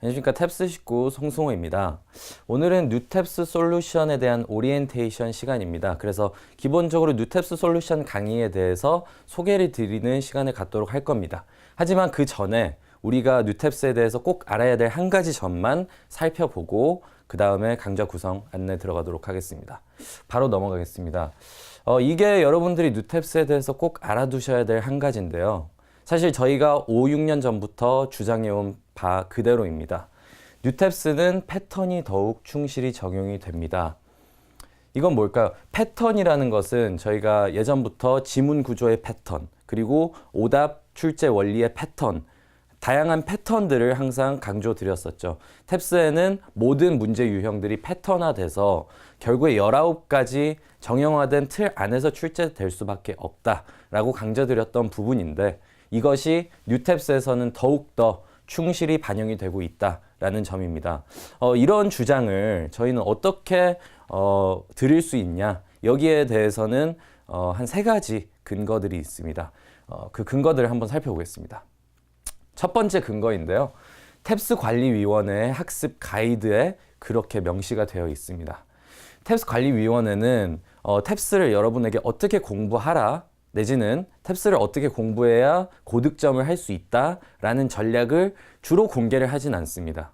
안녕하십니까 탭스 식구 송승호입니다. 오늘은 뉴탭스 솔루션에 대한 오리엔테이션 시간입니다. 그래서 기본적으로 뉴탭스 솔루션 강의에 대해서 소개를 드리는 시간을 갖도록 할 겁니다. 하지만 그 전에 우리가 뉴탭스에 대해서 꼭 알아야 될 한 가지 점만 살펴보고 그 다음에 강좌 구성 안내 들어가도록 하겠습니다. 바로 넘어가겠습니다. 어, 이게 여러분들이 뉴탭스에 대해서 꼭 알아두셔야 될 한 가지인데요. 사실 저희가 5, 6년 전부터 주장해온 바 그대로입니다. 뉴탭스는 패턴이 더욱 충실히 적용이 됩니다. 이건 뭘까요? 패턴이라는 것은 저희가 예전부터 지문 구조의 패턴, 그리고 오답 출제 원리의 패턴, 다양한 패턴들을 항상 강조드렸었죠. 탭스에는 모든 문제 유형들이 패턴화돼서 결국에 19가지 정형화된 틀 안에서 출제될 수밖에 없다라고 강조드렸던 부분인데 이것이 뉴탭스에서는 더욱더 충실히 반영이 되고 있다라는 점입니다. 어, 이런 주장을 저희는 어떻게 어, 드릴 수 있냐? 여기에 대해서는 어, 한 세 가지 근거들이 있습니다. 어, 그 근거들을 한번 살펴보겠습니다. 첫 번째 근거인데요. 탭스 관리위원회의 학습 가이드에 그렇게 명시가 되어 있습니다. 탭스 관리위원회는 어, 탭스를 여러분에게 어떻게 공부하라 내지는 탭스를 어떻게 공부해야 고득점을 할 수 있다라는 전략을 주로 공개를 하진 않습니다.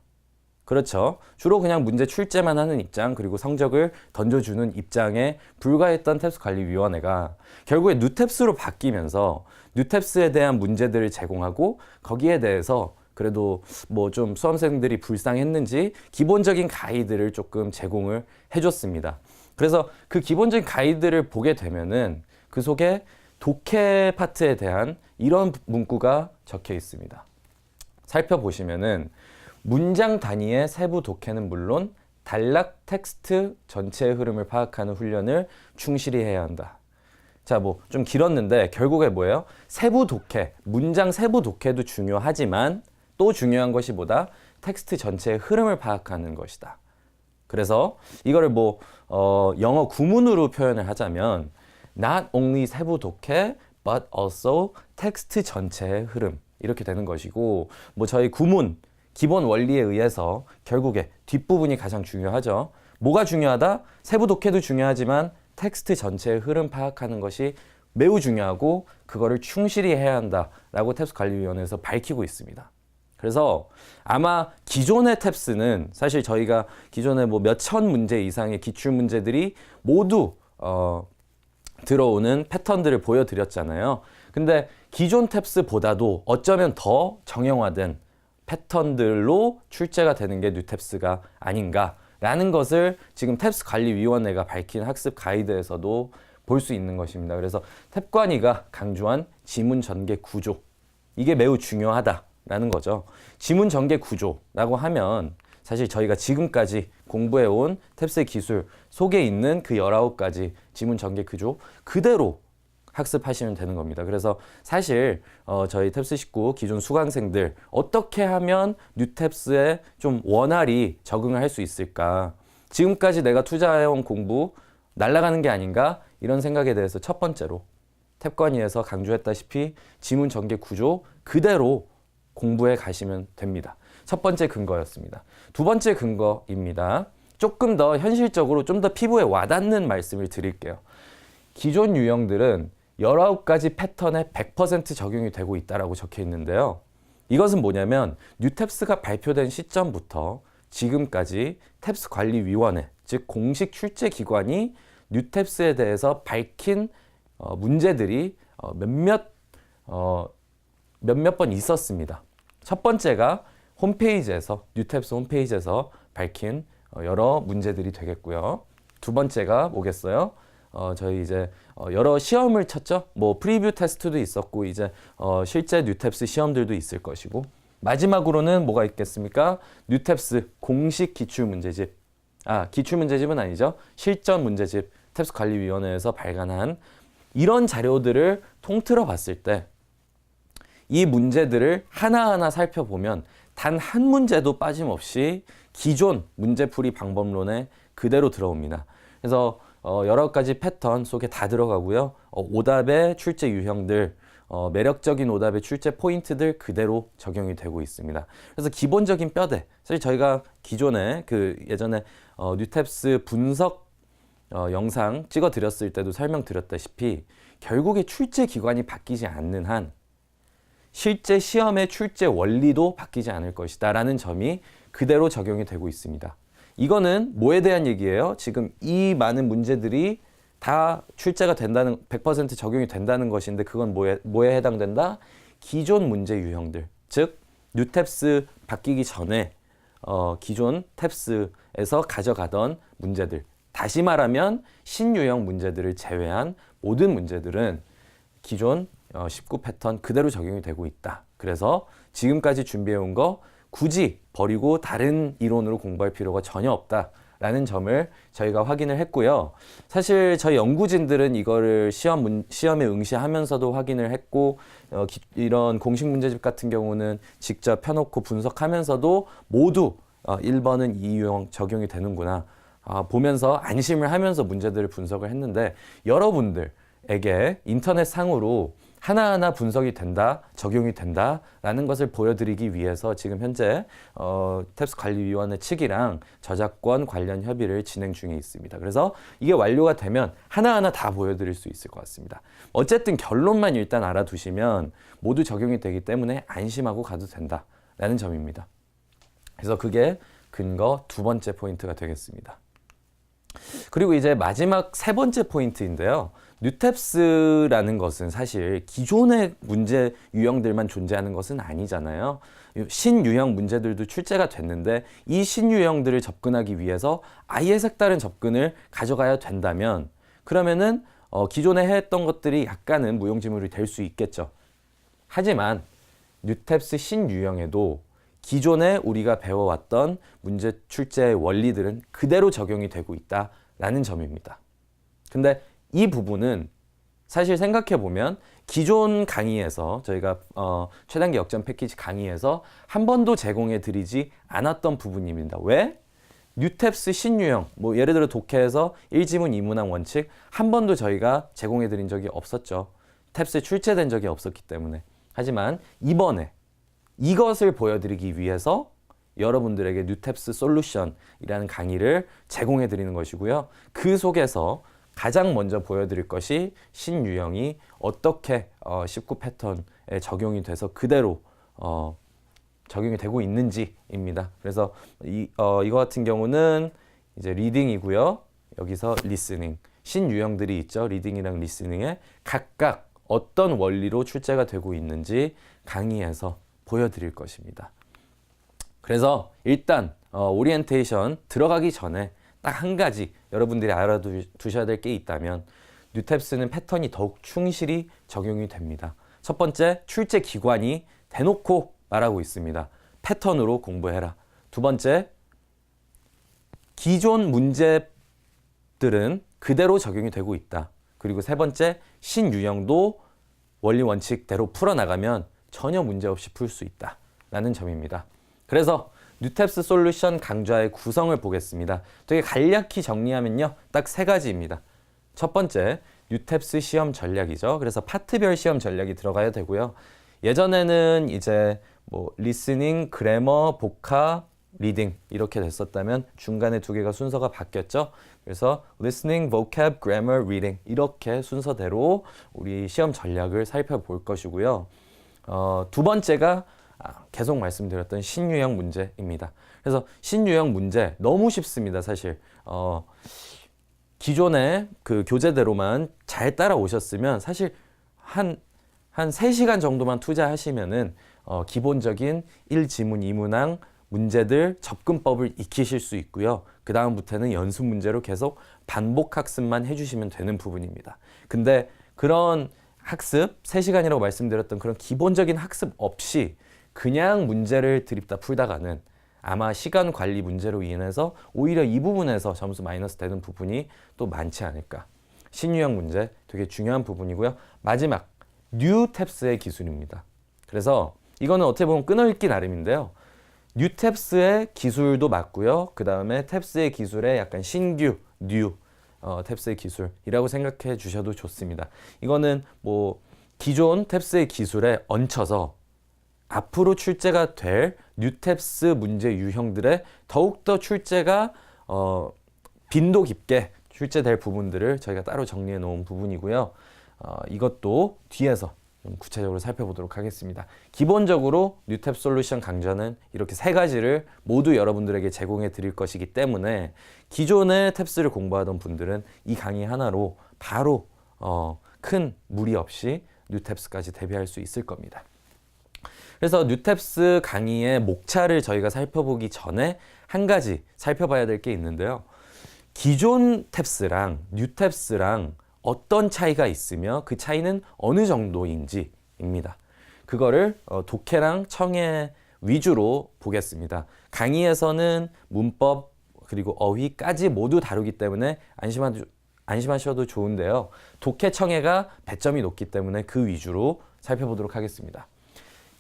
그렇죠. 주로 그냥 문제 출제만 하는 입장 그리고 성적을 던져주는 입장에 불과했던 탭스 관리위원회가 결국에 뉴탭스로 바뀌면서 뉴탭스에 대한 문제들을 제공하고 거기에 대해서 그래도 뭐 좀 수험생들이 불쌍했는지 기본적인 가이드를 조금 제공을 해줬습니다. 그래서 그 기본적인 가이드를 보게 되면은 그 속에 독해 파트에 대한 이런 문구가 적혀 있습니다. 살펴보시면은 문장 단위의 세부 독해는 물론 단락 텍스트 전체의 흐름을 파악하는 훈련을 충실히 해야 한다. 자, 뭐 좀 길었는데 결국에 뭐예요? 세부 독해, 문장 세부 독해도 중요하지만 또 중요한 것이 뭐다? 텍스트 전체의 흐름을 파악하는 것이다. 그래서 이거를 뭐 어, 영어 구문으로 표현을 하자면 not only 세부 독해 but also 텍스트 전체의 흐름 이렇게 되는 것이고 뭐 저희 구문 기본 원리에 의해서 결국에 뒷부분이 가장 중요하죠. 뭐가 중요하다? 세부 독해도 중요하지만 텍스트 전체의 흐름 파악하는 것이 매우 중요하고 그거를 충실히 해야 한다라고 탭스 관리위원회에서 밝히고 있습니다. 그래서 아마 기존의 탭스는 사실 저희가 기존에 뭐 몇천 문제 이상의 기출 문제들이 모두 어, 들어오는 패턴들을 보여드렸잖아요. 근데 기존 탭스보다도 어쩌면 더 정형화된 패턴들로 출제가 되는 게 뉴탭스가 아닌가라는 것을 지금 탭스 관리위원회가 밝힌 학습 가이드에서도 볼 수 있는 것입니다. 그래서 탭관위가 강조한 지문 전개 구조 이게 매우 중요하다라는 거죠. 지문 전개 구조라고 하면 사실 저희가 지금까지 공부해온 탭스의 기술 속에 있는 그 19가지 지문 전개 구조 그대로 학습하시면 되는 겁니다. 그래서 사실 어, 저희 탭스 식구 기존 수강생들 어떻게 하면 뉴탭스에 좀 원활히 적응을 할 수 있을까? 지금까지 내가 투자해온 공부 날아가는 게 아닌가? 이런 생각에 대해서 첫 번째로 탭관위에서 강조했다시피 지문 전개 구조 그대로 공부해 가시면 됩니다. 첫 번째 근거였습니다. 두 번째 근거입니다. 조금 더 현실적으로 좀 더 피부에 와닿는 말씀을 드릴게요. 기존 유형들은 19가지 패턴에 100% 적용이 되고 있다라고 적혀 있는데요. 이것은 뭐냐면 뉴탭스가 발표된 시점부터 지금까지 탭스 관리위원회, 즉 공식 출제 기관이 뉴탭스에 대해서 밝힌 어, 문제들이 어, 몇몇 어, 몇몇 번 있었습니다. 첫 번째가 홈페이지에서 뉴탭스 홈페이지에서 밝힌 어, 여러 문제들이 되겠고요. 두 번째가 뭐겠어요? 어, 저희 이제 어, 여러 시험을 쳤죠. 뭐 프리뷰 테스트도 있었고 이제 어, 실제 뉴탭스 시험들도 있을 것이고 마지막으로는 뭐가 있겠습니까? 뉴탭스 공식 기출 문제집. 아, 기출 문제집은 아니죠. 실전 문제집 탭스 관리위원회에서 발간한 이런 자료들을 통틀어 봤을 때 이 문제들을 하나하나 살펴보면 단 한 문제도 빠짐없이 기존 문제풀이 방법론에 그대로 들어옵니다. 그래서 어, 여러 가지 패턴 속에 다 들어가고요. 어, 오답의 출제 유형들, 어, 매력적인 오답의 출제 포인트들 그대로 적용이 되고 있습니다. 그래서 기본적인 뼈대, 사실 저희가 기존에 그 예전에 어, 뉴탭스 분석 어, 영상 찍어 드렸을 때도 설명드렸다시피 결국에 출제 기관이 바뀌지 않는 한 실제 시험의 출제 원리도 바뀌지 않을 것이다 라는 점이 그대로 적용이 되고 있습니다. 이거는 뭐에 대한 얘기예요? 지금 이 많은 문제들이 다 출제가 된다는 100% 적용이 된다는 것인데 그건 뭐에 뭐에 해당된다? 기존 문제 유형들. 즉 뉴탭스 바뀌기 전에 어, 기존 탭스에서 가져가던 문제들. 다시 말하면 신유형 문제들을 제외한 모든 문제들은 기존 어, 19 패턴 그대로 적용이 되고 있다. 그래서 지금까지 준비해 온 거 굳이 버리고 다른 이론으로 공부할 필요가 전혀 없다. 라는 점을 저희가 확인을 했고요. 사실 저희 연구진들은 이거를 시험 문, 시험에 응시하면서도 확인을 했고 어, 기, 이런 공식 문제집 같은 경우는 직접 펴놓고 분석하면서도 모두 어, 1번은 이 유형 적용이 되는구나. 아, 보면서 안심을 하면서 문제들을 분석을 했는데 여러분들에게 인터넷 상으로 하나하나 분석이 된다, 적용이 된다라는 것을 보여드리기 위해서 지금 현재 어, 탭스 관리위원회 측이랑 저작권 관련 협의를 진행 중에 있습니다. 그래서 이게 완료가 되면 하나하나 다 보여드릴 수 있을 것 같습니다. 어쨌든 결론만 일단 알아두시면 모두 적용이 되기 때문에 안심하고 가도 된다라는 점입니다. 그래서 그게 근거 두 번째 포인트가 되겠습니다. 그리고 이제 마지막 세 번째 포인트인데요. 뉴탭스라는 것은 사실 기존의 문제 유형들만 존재하는 것은 아니잖아요. 신유형 문제들도 출제가 됐는데 이 신유형들을 접근하기 위해서 아예 색다른 접근을 가져가야 된다면 그러면은 어, 기존에 했던 것들이 약간은 무용지물이 될 수 있겠죠. 하지만 뉴탭스 신유형에도 기존에 우리가 배워왔던 문제 출제의 원리들은 그대로 적용이 되고 있다라는 점입니다. 근데 이 부분은 사실 생각해 보면 기존 강의에서 저희가 어, 최단계 역전 패키지 강의에서 한 번도 제공해 드리지 않았던 부분입니다. 왜? 뉴탭스 신유형, 뭐 예를 들어 독해에서 1지문 2문항 원칙 한 번도 저희가 제공해 드린 적이 없었죠. 탭스에 출제된 적이 없었기 때문에. 하지만 이번에 이것을 보여드리기 위해서 여러분들에게 뉴탭스 솔루션이라는 강의를 제공해 드리는 것이고요. 그 속에서 가장 먼저 보여드릴 것이 신유형이 어떻게 어, 19 패턴에 적용이 돼서 그대로 어, 적용이 되고 있는지입니다. 그래서 이, 어, 이거 같은 경우는 이제 리딩이고요. 여기서 리스닝. 신유형들이 있죠. 리딩이랑 리스닝에 각각 어떤 원리로 출제가 되고 있는지 강의에서 보여드릴 것입니다. 그래서 일단 어, 오리엔테이션 들어가기 전에 딱 한 가지 여러분들이 알아두셔야 될 게 있다면 뉴탭스는 패턴이 더욱 충실히 적용이 됩니다. 첫 번째, 출제 기관이 대놓고 말하고 있습니다. 패턴으로 공부해라. 두 번째, 기존 문제들은 그대로 적용이 되고 있다. 그리고 세 번째, 신유형도 원리 원칙대로 풀어나가면 전혀 문제없이 풀 수 있다. 라는 점입니다. 그래서 뉴탭스 솔루션 강좌의 구성을 보겠습니다. 되게 간략히 정리하면요. 딱 세 가지입니다. 첫 번째, 뉴탭스 시험 전략이죠. 그래서 파트별 시험 전략이 들어가야 되고요. 예전에는 이제 뭐 리스닝, 그래머, 복화, 리딩 이렇게 됐었다면 중간에 두 개가 순서가 바뀌었죠. 그래서 listening, vocab, grammar, reading 이렇게 순서대로 우리 시험 전략을 살펴볼 것이고요. 어, 두 번째가 아, 계속 말씀드렸던 신유형 문제입니다. 그래서 신유형 문제 너무 쉽습니다, 사실. 어, 기존의 그 교재대로만 잘 따라오셨으면 사실 한, 한 3시간 정도만 투자하시면은 어, 기본적인 1지문, 2문항 문제들 접근법을 익히실 수 있고요. 그 다음부터는 연습 문제로 계속 반복 학습만 해주시면 되는 부분입니다. 근데 그런 학습, 3시간이라고 말씀드렸던 그런 기본적인 학습 없이 그냥 문제를 드립다 풀다가는 아마 시간 관리 문제로 인해서 오히려 이 부분에서 점수 마이너스 되는 부분이 또 많지 않을까. 신유형 문제 되게 중요한 부분이고요. 마지막 뉴 탭스의 기술입니다. 그래서 이거는 어떻게 보면 끊어읽기 나름인데요. 뉴 탭스의 기술도 맞고요. 그 다음에 탭스의 기술의 약간 신규, 뉴 어, 탭스의 기술이라고 생각해 주셔도 좋습니다. 이거는 뭐 기존 탭스의 기술에 얹혀서 앞으로 출제가 될 뉴탭스 문제 유형들의 더욱더 출제가 어, 빈도 깊게 출제될 부분들을 저희가 따로 정리해 놓은 부분이고요. 어, 이것도 뒤에서 좀 구체적으로 살펴보도록 하겠습니다. 기본적으로 뉴탭 솔루션 강좌는 이렇게 세 가지를 모두 여러분들에게 제공해 드릴 것이기 때문에 기존의 탭스를 공부하던 분들은 이 강의 하나로 바로 어, 큰 무리 없이 뉴탭스까지 대비할 수 있을 겁니다. 그래서 뉴탭스 강의의 목차를 저희가 살펴보기 전에 한 가지 살펴봐야 될 게 있는데요. 기존 탭스랑 뉴탭스랑 어떤 차이가 있으며 그 차이는 어느 정도인지입니다. 그거를 어, 독해랑 청해 위주로 보겠습니다. 강의에서는 문법 그리고 어휘까지 모두 다루기 때문에 안심하, 안심하셔도 좋은데요. 독해 청해가 배점이 높기 때문에 그 위주로 살펴보도록 하겠습니다.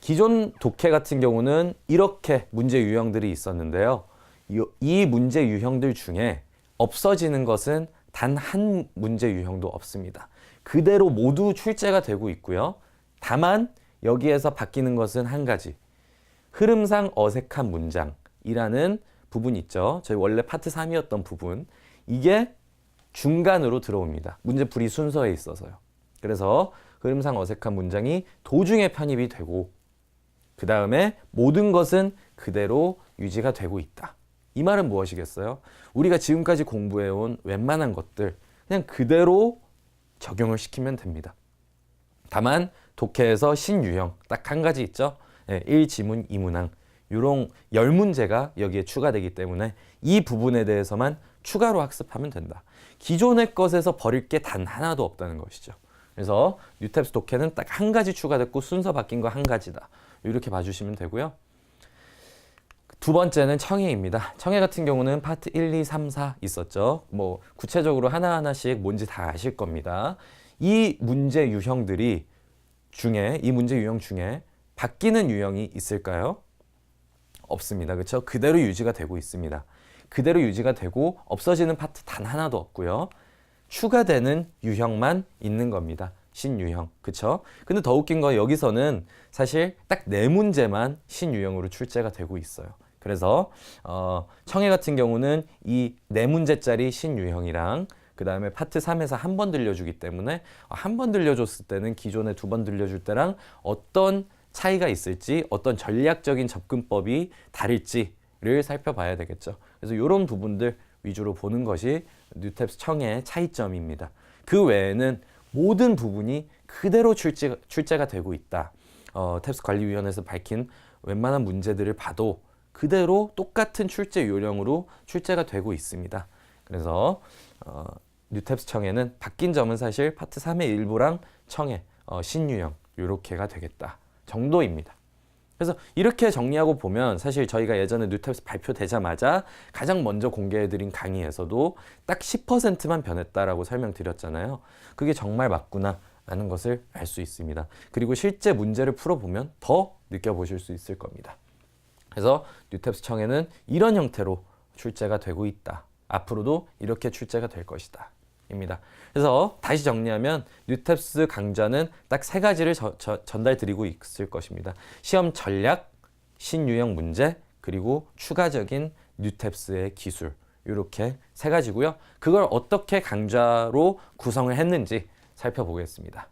기존 독해 같은 경우는 이렇게 문제 유형들이 있었는데요. 이- 이 문제 유형들 중에 없어지는 것은 단 한 문제 유형도 없습니다. 그대로 모두 출제가 되고 있고요. 다만 여기에서 바뀌는 것은 한 가지. 흐름상 어색한 문장이라는 부분 있죠. 저희 원래 파트 3이었던 부분. 이게 중간으로 들어옵니다. 문제풀이 순서에 있어서요. 그래서 흐름상 어색한 문장이 도중에 편입이 되고 그 다음에 모든 것은 그대로 유지가 되고 있다. 이 말은 무엇이겠어요? 우리가 지금까지 공부해온 웬만한 것들 그냥 그대로 적용을 시키면 됩니다. 다만 독해에서 신유형 딱 한 가지 있죠. 예, 1지문 2문항 요런 열 문제가 여기에 추가되기 때문에 이 부분에 대해서만 추가로 학습하면 된다. 기존의 것에서 버릴 게 단 하나도 없다는 것이죠. 그래서 뉴탭스 독해는 딱한 가지 추가됐고 순서 바뀐 거 한 가지다. 이렇게 봐주시면 되고요. 두 번째는 청해입니다. 청해 같은 경우는 파트 1, 2, 3, 4 있었죠. 뭐 구체적으로 하나하나씩 뭔지 다 아실 겁니다. 이 문제 유형들이 중에 이 문제 유형 중에 바뀌는 유형이 있을까요? 없습니다. 그렇죠? 그대로 유지가 되고 있습니다. 그대로 유지가 되고 없어지는 파트 단 하나도 없고요. 추가되는 유형만 있는 겁니다. 신유형. 그쵸? 근데 더 웃긴 건 여기서는 사실 딱 네 문제만 신유형으로 출제가 되고 있어요. 그래서 어, 청해 같은 경우는 이 네 문제짜리 신유형이랑 그 다음에 파트 3에서 한 번 들려주기 때문에 한 번 들려줬을 때는 기존에 두 번 들려줄 때랑 어떤 차이가 있을지 어떤 전략적인 접근법이 다를지를 살펴봐야 되겠죠. 그래서 이런 부분들 위주로 보는 것이 뉴탭스 청의 차이점입니다. 그 외에는 모든 부분이 그대로 출제, 출제가 되고 있다. 어, 탭스 관리위원회에서 밝힌 웬만한 문제들을 봐도 그대로 똑같은 출제 요령으로 출제가 되고 있습니다. 그래서 어, 뉴탭스 청에는 바뀐 점은 사실 파트 3의 일부랑 청해 어, 신유형 이렇게가 되겠다 정도입니다. 그래서 이렇게 정리하고 보면 사실 저희가 예전에 뉴탭스 발표되자마자 가장 먼저 공개해드린 강의에서도 딱 10%만 변했다라고 설명드렸잖아요. 그게 정말 맞구나 라는 것을 알 수 있습니다. 그리고 실제 문제를 풀어보면 더 느껴보실 수 있을 겁니다. 그래서 뉴탭스 청에는 이런 형태로 출제가 되고 있다. 앞으로도 이렇게 출제가 될 것이다. 입니다. 그래서 다시 정리하면 뉴탭스 강좌는 딱 세 가지를 저- 저- 전달 드리고 있을 것입니다. 시험 전략, 신유형 문제, 그리고 추가적인 뉴탭스의 기술. 이렇게 세 가지고요. 그걸 어떻게 강좌로 구성을 했는지 살펴보겠습니다.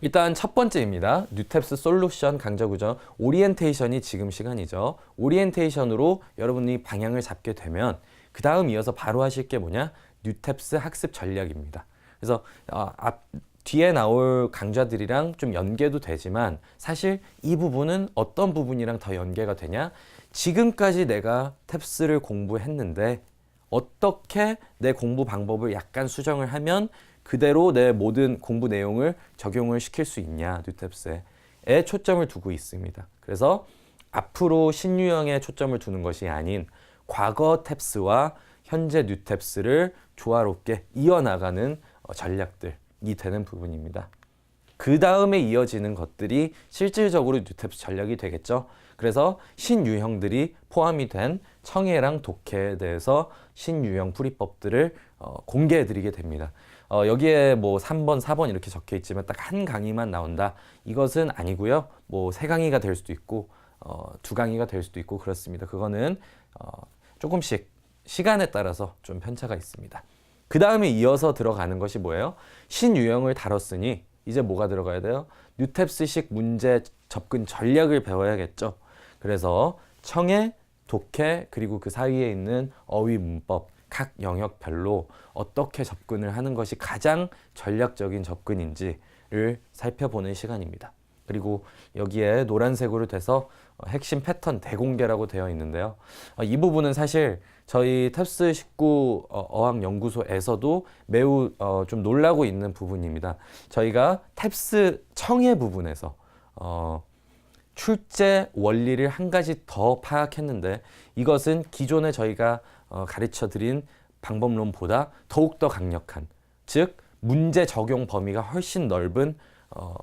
일단 첫 번째입니다. 뉴탭스 솔루션 강좌 구조 오리엔테이션이 지금 시간이죠. 오리엔테이션으로 여러분이 방향을 잡게 되면 그 다음 이어서 바로 하실 게 뭐냐? 뉴탭스 학습 전략입니다. 그래서 어, 앞 뒤에 나올 강좌들이랑 좀 연계도 되지만 사실 이 부분은 어떤 부분이랑 더 연계가 되냐? 지금까지 내가 탭스를 공부했는데 어떻게 내 공부 방법을 약간 수정을 하면 그대로 내 모든 공부 내용을 적용을 시킬 수 있냐 뉴탭스에 초점을 두고 있습니다. 그래서 앞으로 신유형에 초점을 두는 것이 아닌 과거 탭스와 현재 뉴탭스를 조화롭게 이어나가는 어, 전략들이 되는 부분입니다. 그 다음에 이어지는 것들이 실질적으로 뉴탭스 전략이 되겠죠. 그래서 신유형들이 포함이 된 청해랑 독해에 대해서 신유형 풀이법들을 어, 공개해드리게 됩니다. 어, 여기에 뭐 3번, 4번 이렇게 적혀 있지만 딱 한 강의만 나온다. 이것은 아니고요. 뭐 세 강의가 될 수도 있고 어, 두 강의가 될 수도 있고 그렇습니다. 그거는 어, 조금씩 시간에 따라서 좀 편차가 있습니다. 그 다음에 이어서 들어가는 것이 뭐예요? 신유형을 다뤘으니 이제 뭐가 들어가야 돼요? 뉴탭스식 문제 접근 전략을 배워야겠죠. 그래서 청해, 독해 그리고 그 사이에 있는 어휘 문법 각 영역별로 어떻게 접근을 하는 것이 가장 전략적인 접근인지를 살펴보는 시간입니다. 그리고 여기에 노란색으로 돼서 어, 핵심 패턴 대공개라고 되어 있는데요. 어, 이 부분은 사실 저희 탭스 19 어, 어학 연구소에서도 매우 어, 좀 놀라고 있는 부분입니다. 저희가 탭스 청해 부분에서 어, 출제 원리를 한 가지 더 파악했는데 이것은 기존에 저희가 어, 가르쳐 드린 방법론보다 더욱 더 강력한 즉 문제 적용 범위가 훨씬 넓은 어,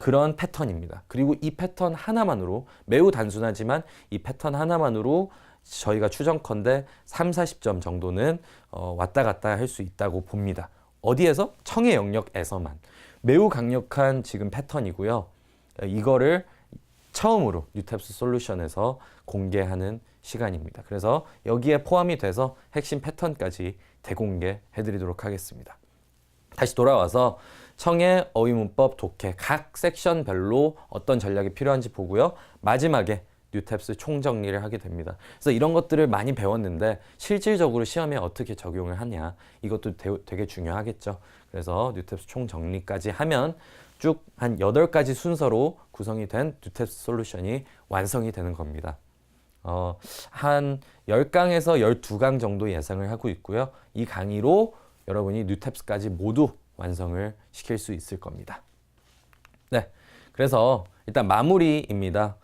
그런 패턴입니다. 그리고 이 패턴 하나만으로 매우 단순하지만 이 패턴 하나만으로 저희가 추정컨대 3, 40점 정도는 어, 왔다 갔다 할 수 있다고 봅니다. 어디에서? 청해 영역에서만. 매우 강력한 지금 패턴이고요. 이거를 처음으로 뉴탭스 솔루션에서 공개하는 시간입니다. 그래서 여기에 포함이 돼서 핵심 패턴까지 대공개해 드리도록 하겠습니다. 다시 돌아와서 청해, 어휘 문법, 독해 각 섹션별로 어떤 전략이 필요한지 보고요. 마지막에 뉴탭스 총정리를 하게 됩니다. 그래서 이런 것들을 많이 배웠는데 실질적으로 시험에 어떻게 적용을 하냐 이것도 되, 되게 중요하겠죠. 그래서 뉴탭스 총정리까지 하면 쭉 한 8가지 순서로 구성이 된 뉴탭스 솔루션이 완성이 되는 겁니다. 어, 한 10강에서 12강 정도 예상을 하고 있고요. 이 강의로 여러분이 뉴탭스까지 모두 완성을 시킬 수 있을 겁니다. 네. 그래서 일단 마무리입니다.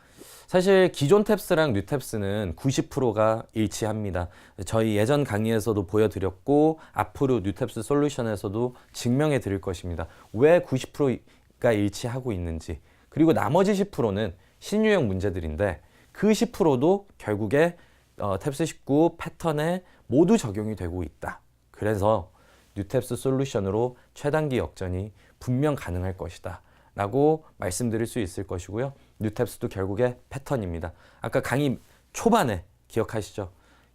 사실 기존 탭스랑 뉴 탭스는 90%가 일치합니다. 저희 예전 강의에서도 보여드렸고 앞으로 뉴 탭스 솔루션에서도 증명해 드릴 것입니다. 왜 90%가 일치하고 있는지 그리고 나머지 10%는 신유형 문제들인데 그 10%도 결국에 어, 탭스 19 패턴에 모두 적용이 되고 있다. 그래서 뉴탭스 솔루션으로 최단기 역전이 분명 가능할 것이다. 라고 말씀드릴 수 있을 것이고요. 뉴탭스도 결국에 패턴입니다. 아까 강의 초반에 기억하시죠?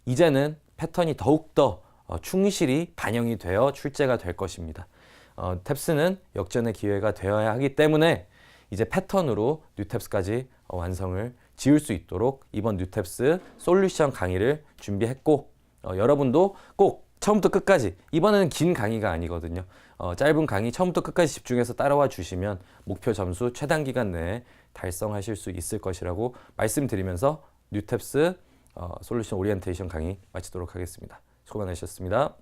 이제는 패턴이 더욱더 어, 충실히 반영이 되어 출제가 될 것입니다. 어, 탭스는 역전의 기회가 되어야 하기 때문에 이제 패턴으로 뉴탭스까지 어, 완성을 지을 수 있도록 이번 뉴탭스 솔루션 강의를 준비했고 어, 여러분도 꼭 처음부터 끝까지 이번에는 긴 강의가 아니거든요. 어, 짧은 강의 처음부터 끝까지 집중해서 따라와 주시면 목표 점수 최단 기간 내에 달성하실 수 있을 것이라고 말씀드리면서 뉴탭스 어, 솔루션 오리엔테이션 강의 마치도록 하겠습니다. 수고 많으셨습니다.